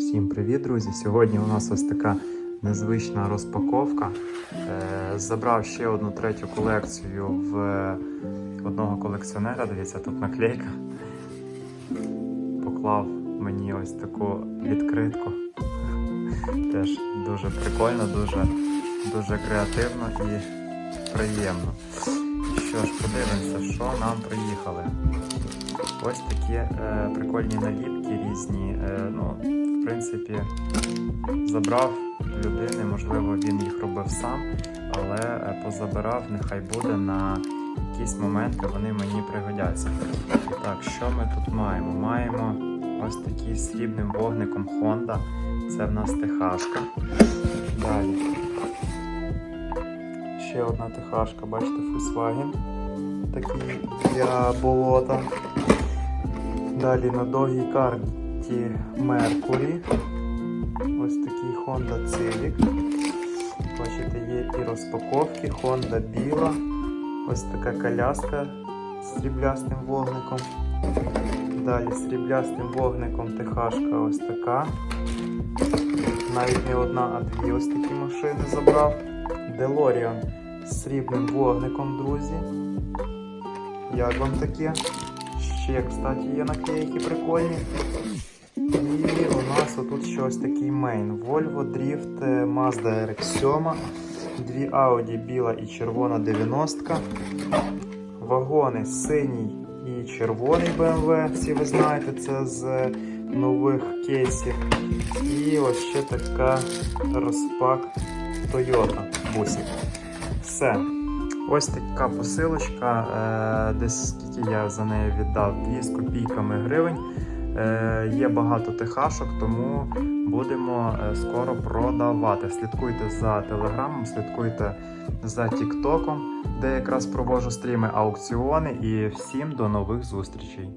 Всім привіт, друзі! Сьогодні у нас ось така незвична розпаковка. Е, Забрав ще одну третю колекцію в одного колекціонера. Дивіться, тут наклейка. Поклав мені ось таку відкритку. Теж дуже прикольно, дуже, дуже креативно і приємно. Що ж, подивимося, що нам приїхали. Ось такі е, прикольні наліпки різні. Е, ну, принципі, забрав людини, можливо, він їх робив сам, але е, позабирав, нехай буде на якісь моменти, вони мені пригодяться. Так, що ми тут маємо? Маємо ось такий срібним вогником Honda. Це в нас техашка. Далі. Ще одна техашка, бачите, Volkswagen. Такий для болота. Далі на довгій карті Mercury. Ось такий Honda Civic. Бачите, є і розпаковки, Honda біла. Ось така коляска з сріблястим вогником. Далі з сріблястим вогником техашка ось така. Навіть не одна, а дві ось такі машини забрав. DeLorean з срібним вогником, друзі. Як вам таке? Ще, кстати, є наклейки прикольні. І у нас отут щось такий мейн. Volvo Drift е, Mazda RX-7, дві Audi біла і червона 90-ка. Вагони синій і червоний BMW. Всі ви знаєте, це з нових кейсів. І ось ще така розпак Toyota бусик. Все. Ось така посилочка, е, десь скільки я за неї віддав 2 з копійками гривень. Е, Є багато техашок, тому будемо е, скоро продавати. Слідкуйте за телеграмом, слідкуйте за Тіктоком, де якраз проводжу стріми, аукціони. І всім до нових зустрічей.